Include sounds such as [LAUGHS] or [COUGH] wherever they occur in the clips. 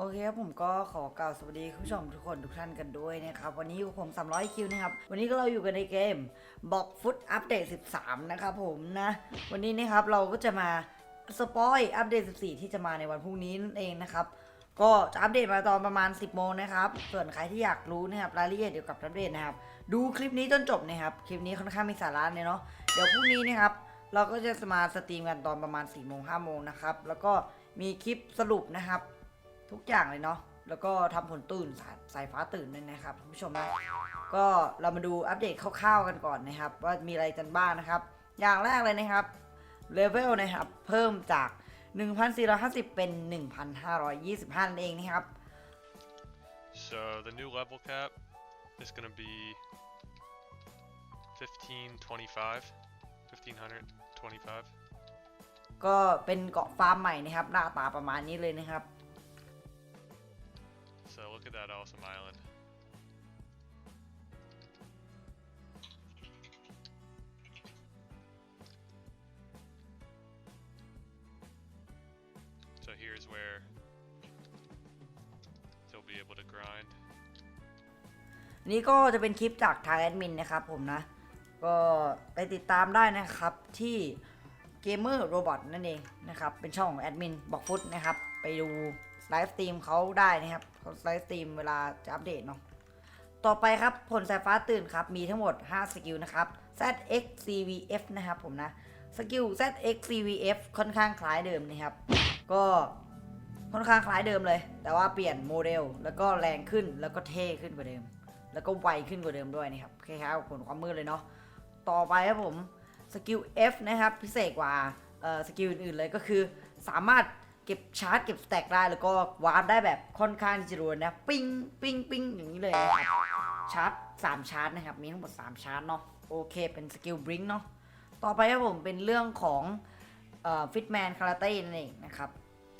โอเคครับผมก็ขอกล่าวสวัสดีคุณผู้ชมทุกคนทุกท่านกันด้วยนะครับ วันนี้ผม 300 คิวนะครับ วันนี้ก็เราอยู่กันในเกมบอกฟุตอัปเดต 13 นะครับผมนะ วันนี้นะครับเราก็จะมาสปอยอัปเดต 14 ที่จะมาในวันพรุ่งนี้นั่นเองนะครับ ก็จะอัปเดตมาตอนประมาณ 10 โมงนะครับ ส่วนใครที่อยากรู้นะครับรายละเอียดเกี่ยวกับอัปเดตนะครับ ดูคลิปนี้จนจบนะครับ คลิปนี้ค่อนข้างมีสาระเลยเนาะ เดี๋ยวพรุ่งนี้นะครับเราก็จะมาสตรีมกันตอนประมาณ4ี่โมงห้าโมงนะครับ แล้วก็มีคลิปสรุปนะครับ ทุกอย่างเลยเนาะแล้วก็ทำผลตื่นสายสายฟ้าตื่นด้วยนะครับคุณผู้ชมนะก็เรามาดูอัปเดตคร่าวๆกันก่อนนะครับ ว่ามีอะไรกันบ้างนะครับ อย่างแรกเลยนะครับเลเวลนะครับเพิ่มจาก 1,450 เป็น 1,525นั่นเองนะครับ So the new level cap is gonna be 1525, 1525. ก็เป็นเกาะฟาร์มใหม่นะครับ หน้าตาประมาณนี้เลยนะครับ So look at that awesome island. So here's where you'll be able to grind. นี่ก็จะเป็นคลิปจากทางแอดมินนะครับผมนะ ก็ไปติดตามได้นะครับที่ Gamer Robot นั่นเองนะครับ เป็นช่องของแอดมินบอกฟุตนะครับ ไปดู ไลฟ์สตรีมเขาได้นะครับเขาไลฟ์สตรีมเวลาจะอัปเดตเนาะต่อไปครับผลสายฟ้าตื่นครับ มีทั้งหมด 5 สกิลนะครับ ZXCVF นะครับผมนะ สกิล ZXCVF ค่อนข้างคล้ายเดิมนะครับ ก็ค่อนข้างคล้ายเดิมเลย แต่ว่าเปลี่ยนโมเดล แล้วก็แรงขึ้นแล้วก็เท่ขึ้นกว่าเดิม แล้วก็ไวขึ้นกว่าเดิมด้วยนะครับคล้ายๆกับผลความมืดเลยเนาะต่อไปครับผมสกิล F นะครับ พิเศษกว่าสกิลอื่นๆเลยก็คือสามารถ เก็บชาร์จเก็บสแต็กได้แล้วก็วาร์ปได้แบบค่อนข้างที่จะรวนนะปิ้งปิ้งปิ้งอย่างนี้เลยนะครับชาร์จ3ชาร์จนะครับ มีทั้งหมด 3 ชาร์จเนาะโอเคเป็นสกิลบริงเนาะต่อไปครับผมเป็นเรื่องของฟิตแมนคาราเต้นั่นเองนะครับ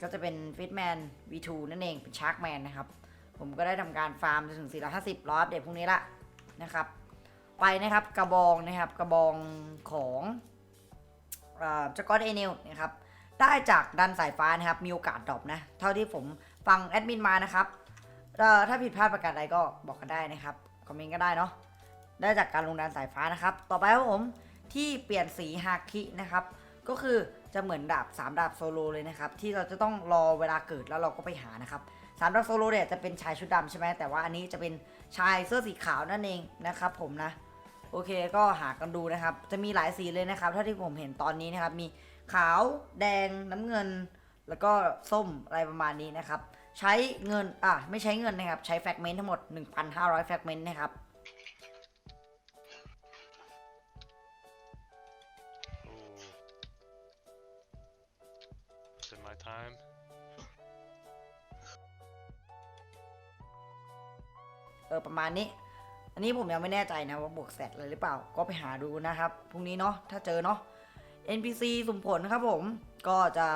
ก็จะเป็นฟิตแมน V2 นั่นเองเป็นชาร์กแมนนะครับ ผมก็ได้ทำการฟาร์มจนถึง 450รอบเดี๋ยวพรุ่งนี้ละนะครับ ไปนะครับกระบองนะครับกระบองของเจักรเอเนลนะครับ ได้จากดันสายฟ้านะครับ มีโอกาสดรอปนะ เท่าที่ผมฟังแอดมินมานะครับถ้าผิดพลาดประการใดก็บอกกันได้นะครับ คอมเมนต์ก็ได้เนาะ ได้จากการลงดันสายฟ้านะครับ ต่อไปครับผมที่เปลี่ยนสีฮาคินะครับ ก็คือจะเหมือนดาบ 3 ดาบโซโลเลยนะครับ ที่เราจะต้องรอเวลาเกิดแล้วเราก็ไปหานะครับสามดาบโซโลเนี่ยจะเป็นชายชุดดำใช่ไหมแต่ว่าอันนี้จะเป็นชายเสื้อสีขาวนั่นเองนะครับ ผมนะ โอเคก็หากันดูนะครับ จะมีหลายสีเลยนะครับเท่าที่ผมเห็นตอนนี้นะครับ มี ขาว แดงน้ำเงิน แล้วก็ส้มอะไรประมาณนี้นะครับ ใช้เงินอะไม่ใช้เงินนะครับ ใช้แฟกเมนต์ทั้งหมด 1,500 แฟกเมนต์นะครับ Ooh. Is it my time? เออประมาณนี้ อันนี้ผมยังไม่แน่ใจนะว่าบวกแสตเลยหรือเปล่า ก็ไปหาดูนะครับ พรุ่งนี้เนาะถ้าเจอเนาะ NPC สุ่มผลครับผม ก็จะ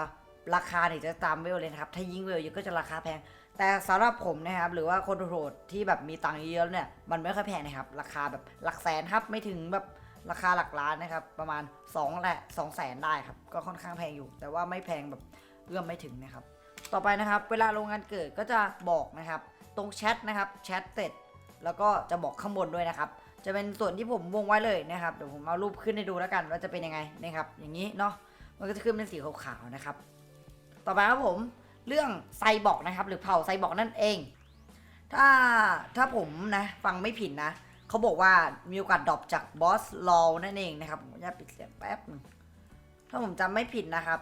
ราคาเนี่ยจะตามเวลเลยนะครับ ถ้ายิ่งเวลเยอะก็จะราคาแพง แต่สำหรับผมนะครับ หรือว่าคนโหดที่แบบมีตังค์เยอะเนี่ย มันไม่ค่อยแพงนะครับ ราคาแบบหลักแสนครับไม่ถึงแบบราคาหลักล้านนะครับ ประมาณ2แหละ2แสนได้ครับ ก็ค่อนข้างแพงอยู่ แต่ว่าไม่แพงแบบเอื้อมไม่ถึงนะครับ ต่อไปนะครับ เวลาลงงานเกิดก็จะบอกนะครับ ตรงแชทนะครับ แชทเสร็จ แล้วก็จะบอกข้างบนด้วยนะครับ จะเป็นส่วนที่ผมวงไว้เลยนะครับเดี๋ยวผมเอารูปขึ้นให้ดูแล้วกันว่าจะเป็นยังไงนะครับ อย่างนี้เนาะมันก็จะขึ้นเป็นสีขาวๆนะครับ ต่อไปครับผมเรื่องไซบอร์กนะครับ หรือเผ่าไซบอร์กนั่นเอง ถ้าถ้าผมนะฟังไม่ผิดนะเขาบอกว่ามีโอกาสดรอปจากบอสลอนั่นเองนะครับผมจะปิดเสียงแป๊บนึงถ้าผมจำไม่ผิดนะครับ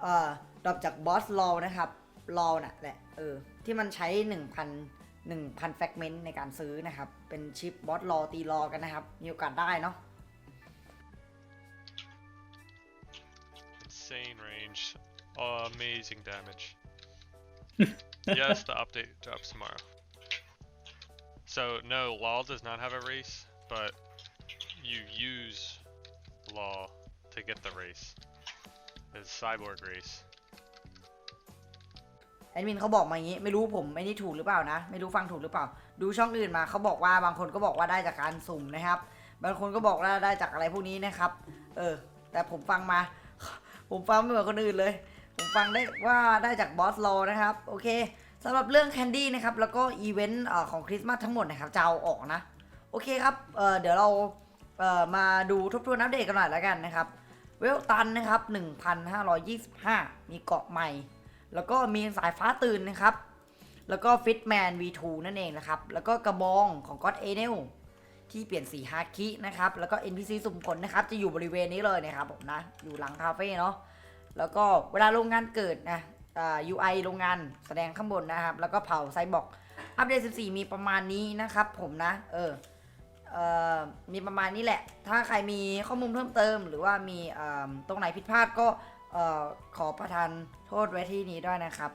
เอ่อดรอปจากบอสลอนะครับลอน่ะแหละเออที่มันใช้ 1,000 1,000แฟกเมนต์ในการซื้อนะครับ เป็นชิปบอสลอตีลอกันนะครับ มีโอกาสได้เนาะ Insane range. Oh, amazing damage. [LAUGHS] yes, the update drops tomorrow. So no, Law does not have a race, but you use Law to get the race. It's Cyborg race. แอดมินเขาบอกมาอย่างนี้ไม่รู้ผมไม่ได้ถูกหรือเปล่านะ ไม่รู้ฟังถูกหรือเปล่า ดูช่องอื่นมาเขาบอกว่าบางคนก็บอกว่าได้จากการสุ่มนะครับ บางคนก็บอกว่าได้จากอะไรพวกนี้นะครับ เออ แต่ผมฟังมา ผมฟังไม่เหมือนคนอื่นเลย ผมฟังได้ว่าได้จากบอสโลนะครับ โอเคสำหรับเรื่องแคนดี้นะครับ แล้วก็อีเวนต์ของคริสต์มาสทั้งหมดนะครับจะเอาออกนะ โอเคครับเอ่อเดี๋ยวเราเอ่อมาดูทบทวนอัปเดตกันหน่อยแล้วกันนะครับ เวลตันนะครับ 1,525 มีเกาะใหม่ แล้วก็มีสายฟ้าตื่นนะครับ แล้วก็ฟิตแมน V2 นั่นเองนะครับ แล้วก็กระบองของก็ d เอเนลที่เปลี่ยนสีฮาคินะครับ แล้วก็ NPC สุ่มผลนะครับ จะอยู่บริเวณนี้เลยนะครับผมนะ อยู่หลังคาเฟ่เนาะ แล้วก็เวลาโรงงานเกิดนะอ่า UI โรงงานแสดงข้างบนนะครับ แล้วก็เผาไซบอกอัปเดต 14 มีประมาณนี้นะครับผมนะ เออเอ่อมีประมาณนี้แหละ ถ้าใครมีข้อมูลเพิ่มเติม หรือว่ามีอ่อตรงไหนผิดพลาดก็ เอ่อขอประทานโทษไว้ที่นี้ด้วยนะครับ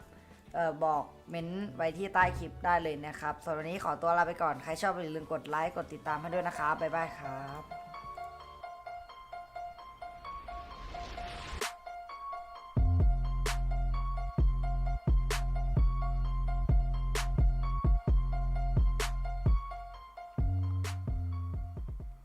เอ่อบอกเม้นต์ไว้ที่ใต้คลิปได้เลยนะครับส่วนวันนี้ขอตัวลาไปก่อน ใครชอบอย่าลืมกดไลค์กดติดตามให้ด้วยนะครับบ๊ายบายครับ